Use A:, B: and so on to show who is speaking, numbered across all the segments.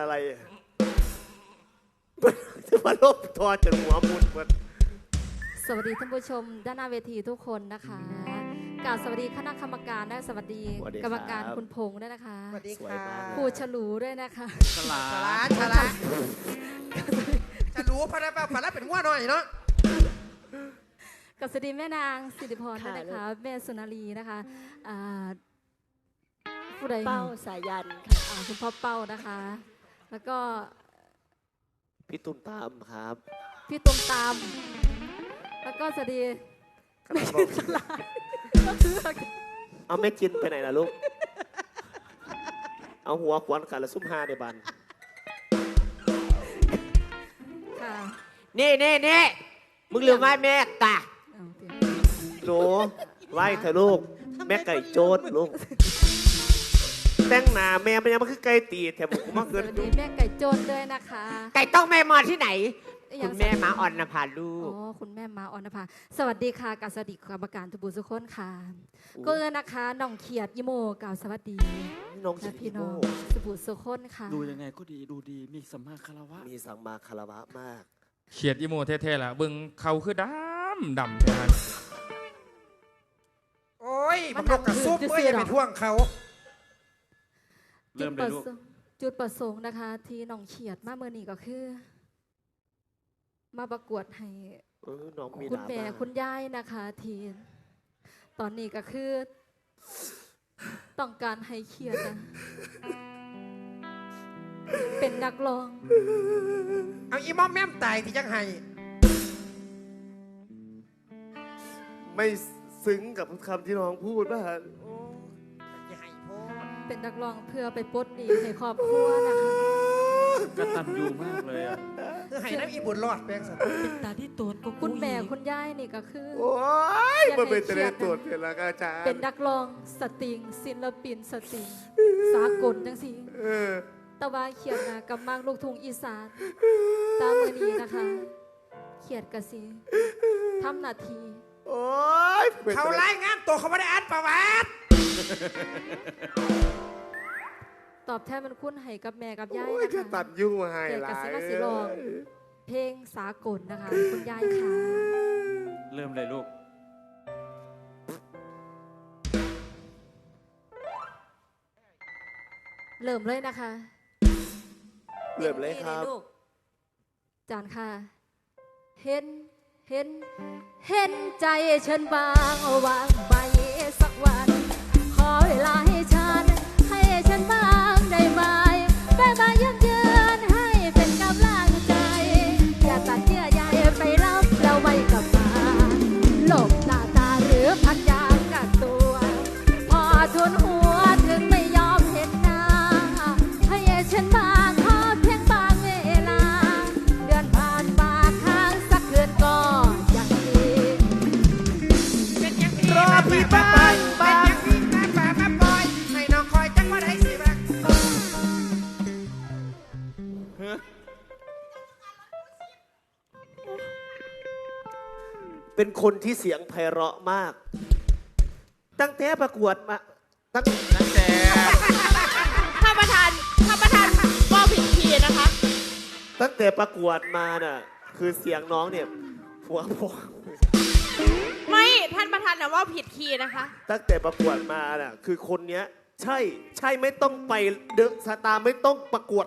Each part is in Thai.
A: อะไรอะจะมาลบทอจนหัวมุนหมด
B: สวัสดีท่านผู้ชมด้านหน้าเวทีทุกคนนะคะกล่าวสวัสดีคณะกรรมการและสวัสดี
A: สวัสดี
B: กรรมการ
A: ครับ
B: คุณพงษ์ด้วยนะคะ
C: สวัสดี
A: สวย
C: ค่ะ
A: มาก
B: ครูฉลูด้วยนะคะ
D: ฉลา
C: ฉลา
D: ด
C: ดฉลาดจะรู้พะนะป่ะพะนะเป็นว่าหน่อยเนาะ
B: กับสวัสดีแม่นางสิริพรด้วยนะคะ แม่สุนารีนะคะอ่าผู้ใด
E: เป้าสายันค่ะ
B: อ่าคุณพ่อเป้านะคะ แล้วก็
A: พี่ตุ้มตามครับ
B: พี่ตุ้มตาม แล้วก็สวัสดี
A: กำลังบอก
B: ฉลาด
A: เอาแม่จินไปไหนล่ะลูก เอาหัวควนกันแล้วซุ่มหาในบัน
B: ค่ะ
C: นี่นี่นี่มึงลืมไหว้แม่ตา
B: เอาสิ
A: หนูไหว้เถอะลูก แม่ไก่โจดลูก แต่งหน้าแม่มันยังมันคือไก่ตีแถมผมมา
B: ส
A: เกิน
B: วัสดีแม่ไก่โจนด้วยนะคะ
C: ไก่ต้องแม่มาที่ไหน
B: ยั
C: คุ
B: ง
C: ณแม่มาอ่อนนภาลู
B: อ๋
C: ก
B: อคุณแม่มาออนภาสวัสดีค่ะกับสวัสดีกรรมการทุกบุญสุขคนค่ะก็เลยนะคะน้องเขียดยิโมกล่าวสวัสดี
A: น้อง
B: และ
A: ชิ
B: พี่
A: โน
B: น้องสุบุญสุขคนค่ะ
D: ดูยังไงก็ดีดูดีมีสัมมาคารวะ
A: มีสังมาคารวะมาก
F: เขียดอีโมเท่ๆล่ะเบิ่งเขาคือดำดำแทน
C: โอ้ยมันนกกระซุบเว้ยอย่าไปท่วงเขา
B: จุ
D: เริ่
B: ด
D: ม
B: ป
D: เลย
B: ระ
D: ลูก
B: สงค์จุดประสงค์นะคะ ที่น้องเขียดมาเมื่อนี้ก็คือ มาประกวดให้
A: เออน้องมี
B: คุณ
A: ดรา
B: แม่
A: ม่า
B: คุณยายนะคะทีตอนนี้ก็คือ ต้องการให้เขียดนะเป็นนักร้อง
C: เอาอีมอมแม่มตายที่ยังไห้
A: ไม่ซึ้งกับคำที่น้องพูดป่ะ
C: โอ้อย่าให้พ่อ
B: เป็นนักร้องเพื่อไปปลดหนี้ให้ครอบครัวนะคะ
D: กตันยูมากเลยอะ
C: คือให้น้ำอีบุญรอดแปลงสัตว์
E: เป็นตาที่โตนก็
B: คุณแม่คุณยายนี่ก็คือ
A: โอ้ย
B: อยากให้
A: มันเป็นเต
B: เครี
A: เล
B: ยดนะ
A: ตรวจเป็นละอาจารย์
B: เป็นนักร้องสตริงศิลปินสตริงสากลจังสิ
A: เออ
B: ตะวาเขียดนะกับมากลูกทุ่งอีสานตามมือนี้นะคะ เขียดกะสีทำหนาที
A: โอ้ยป็น
C: เขา
A: ตล
C: รายงานตัวเขาไม่ได้อ่านประวัติ
B: ตอบแทนมันคุณให้กับแม่กับยาย
A: โอ้ย
B: นะ
A: จะ
B: คะ
A: ตัดยุ่งให้
B: เกี่ยว
A: ห
B: กับ
A: ลา
B: ศิ
A: ย
B: ลปินร้อง เพลงสากลนะคะ คุณยายค่ะ
D: เริ่มเลยลูก
B: เริ่มเลยนะคะ
A: เริ่มเลยครับ
E: ลูก
B: จานค่ะ เห็น เห็น เห็นใจฉันบางวางไปสักวัน ข เป็นคน
A: ที่เสียงไพเราะมาก ตั้งแต่ประกวดมาตั้ง
D: นั่นแต่
E: ท่านประธานท่านประธานป้อผิดทีนะคะ
A: ตั้งแต่ประกวดมาน่ะคือเสียงน้องเนี่ยผัวผัว
E: ไม่ท่านประธานนะว่าผิดคีย์นะคะ
A: ตั้งแต่ประกวดมาน่ะคือคนเนี้ย ใช่ใช่ไม่ต้องไปเดอะสตาร์ไม่ต้องประกวด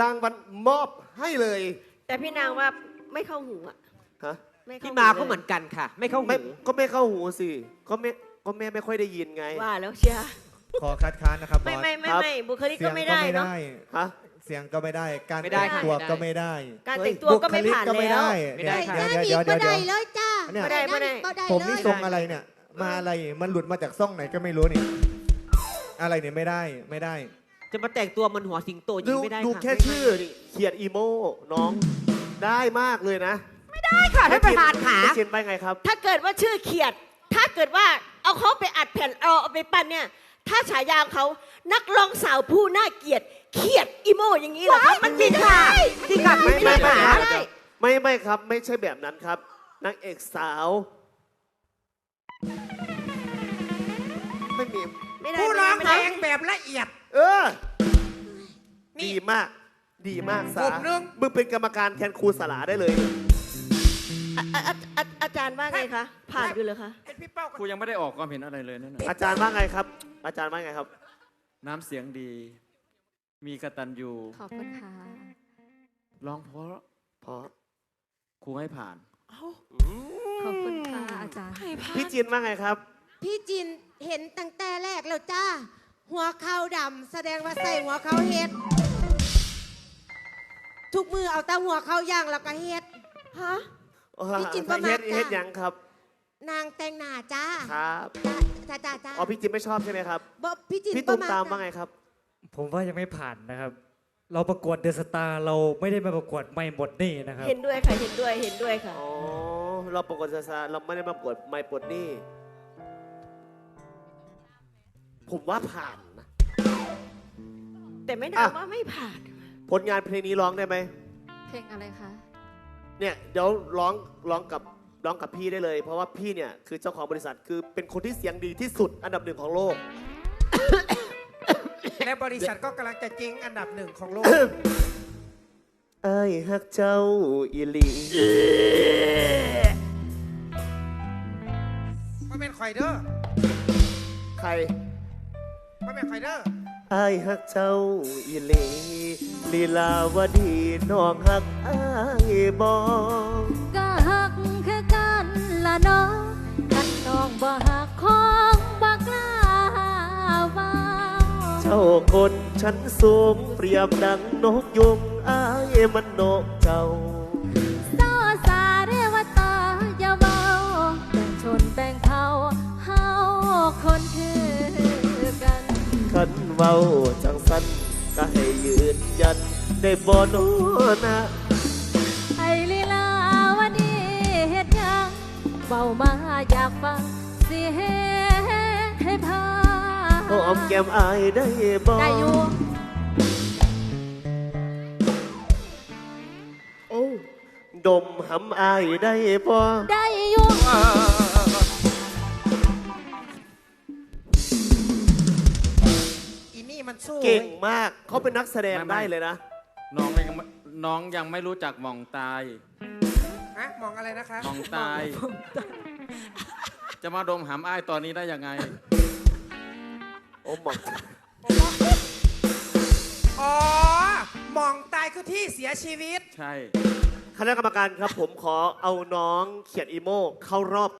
A: รางวัลมอบให้เลย
E: แต่พี่นางว่าไม่เข้าหูอะ
A: ฮะ
E: ไเข้
C: พี่มาก็เหมือนกันค่ะ ไม่เข้า
A: ไม่
C: หู
A: ก็ไม่เข้าหูสิก็ไม่ก็แม่ไม่ค่อยได้ยินไง
E: ว่าแล้วเชียร์
G: ขอคัดค้านนะครับบ
E: ไม่
G: อส
E: ไม่ไม่
A: ครับ
E: ไม่บุคลิก
G: เสี
E: ก็
G: ยง
E: ไม่
G: ก็
E: ได้
G: ไม่
E: เนาะ
G: ได้
A: ฮะ
G: เสียงก็ไม่ได้ การ
C: ไม่ได้
G: แต่ง
C: ค่ะ
G: ตัว
C: ไม่ได้
G: ก็ไม่ได้
E: การแต่งตัวก็ไม่
G: บุคลิ
E: ผ่าน
G: ก็ไม่
E: แล้ว
G: ได้
C: ไม่ได้ค่ะ
G: เดี๋ยวเดี๋ยวเดี๋ยวเดี๋ยวเดี๋ยว
H: เลยจ้า
G: เนี่ย
E: ไม่ได้ไม่ได้
G: ผมนี่ทรงอะไรเนี่ย มาอะไรมันหลุดมาจากซ่องไหนก็ไม่รู้นี่ อะไรเนี่ยไม่ได้ไม่ได้
C: จะมาแต่งตัวมันหัวสิงโตยิ
A: ดู
C: งไม่ได้
A: ดู
C: ค่ะ
A: แค่ชื่อนี่เขียดอีโมน้องได้มากเลยนะ
E: ได้ค่ะท่านประธานค่ะ
A: ไม่เขียนไปไงครับ
E: ถ้าเกิดว่าชื่อเขียด ถ้าเกิดว่าเอาเขาไปอัดแผ่นเอาเอาไปปั้นเนี่ย ถ้าฉายาของเขานักร้องสาวผู้น่าเกลียดเขียดอีโมอย่างนี้เหรอคะมันไม่ได้จริงค่ะ
A: ไม่ไม่ไม่
E: ไม่
A: ครับ
E: ได้
A: ไม่ไม่ครับ ไม่ใช่แบบนั้นครับนางเอกสาว ไม่มี
E: ไม่ได้
C: ผู้ร้อง
E: ไม่
C: เพล
E: ได้
C: งแบบละเอียด
A: เออ
C: นี่
A: ดีมาก ดีมากสา
C: ผมนึง
A: มึงเป็นกรรมการแทนครูสลาได้เลย
E: อะอะอะอะอาจารย์ว่าไงคะ ผ่านอยู่เลยคะ
C: เห็นพี่เป้า
D: ครูยังไม่ได้ออกความเห็นอะไรเลยนั่นน่ะ
A: อาจารย์ว่าไงครับ อาจารย์ว่าไงครับ
D: น้ำเสียงดี มีกตัญญู
B: ขอบคุณค่ะ
D: ร้องเพราะ
A: เพราะ
D: ครูให้ผ่าน
B: ขอบคุณค่ะอาจารย์
A: พี่จินว่าไงครับ
H: พี่จินเห็นตั้งแต่แรกแล้วจ้า หัวเขาดำแสดงว่าใส่หัวเขาเฮ็ด ทุกมือเอาแต่หัวเขาย่างแล้วก็เฮ็ด
E: ฮะ
H: พี่จินประมาท
A: เฮ็ด
H: จ้ะ
A: เฮ็ดหยังครับ
H: นางแต่งหน้าจ้า
A: ครับ
H: จ้าจ้าจ้าจ้า
A: อ๋อพี่จินไม่ชอบใช่ไหมครับ
H: บ่พี่จิน
A: พี่ตุ้ม
H: ประ
A: ตาม
H: จ้ะ
A: ว่าไงครับ
I: ผมว่ายังไม่ผ่านนะครับ เราประกวดเดอะสตาร์เราไม่ได้มาประกวดไม่หมดนี่นะครับ
E: เห็นด้วยค่ะเห็นด้วยเห็นด้วยค่ะ
A: อ๋อเราประกวดซาซาเราไม่ได้มาประกวดไม่ปลดหนี่ผมว่าผ่านนะ
E: แต่ไม่
A: อะ
E: นำว่าไม่ผ่าน
A: ผลงานเพลงนี้ร้องได้ไหม
B: เพลงอะไรคะ
A: เนี่ยเดี๋ยวร้องร้องกับร้องกับพี่ได้เลย เพราะว่าพี่เนี่ยคือเจ้าของบริษัทคือเป็นคนที่เสียงดีที่สุดอันดับหนึ่งของโลก
C: และบริษัทก็กำลังจะเจ๊งอันดับหนึ่งของโลก
A: ไอ้ายฮักเจ้าอีหลี
C: มาเป็นคอยเด้อ
A: ใคร
C: มาเป็นคอยเด้อ
A: ไอายฮักเจ้าอีหลีลีลาวดีน้องฮักไอ้ายบอ
B: ก็หักคือกันละน้องกันน้องบ่หักของบักลาว้า
A: เจ้าคนชั้นสูงเปรียบดังนกยุงไอ้ายมันนกเจ้า
B: โซสาเรวตาอย่าเบาแบ่งชนแบ่งเผ่าเฮาคน
A: เว้าจังสันก็ให้ยืนยันได้บ่โนนะ
B: ไอ้ลีลาวันนี้เฮ็ดหยังเบามาอยากฟังสิเฮ็ดให้พา
A: หอมแก้มอายได้บ่
B: ได้อยู่
A: โอ้ดมหำอายได้บ่
B: ได้อยู่
C: สู้
A: เก่งมากเขาเป็นนักแสดงได้เลยนะ
D: น้องยังไม่น้องยังไม่รู้จักหมองตาย
C: ฮะมองอะไรนะคะ
D: หมองตาย จะมาดมหำอ้ายตอนนี้ได้ยังไง
A: โอ้หมอก
C: อ๋อมองตายคือที่เสียชีวิต
D: ใช่
A: คณะกรรมการครับผมขอเอาน้องเขียนอีโมเข้ารอบ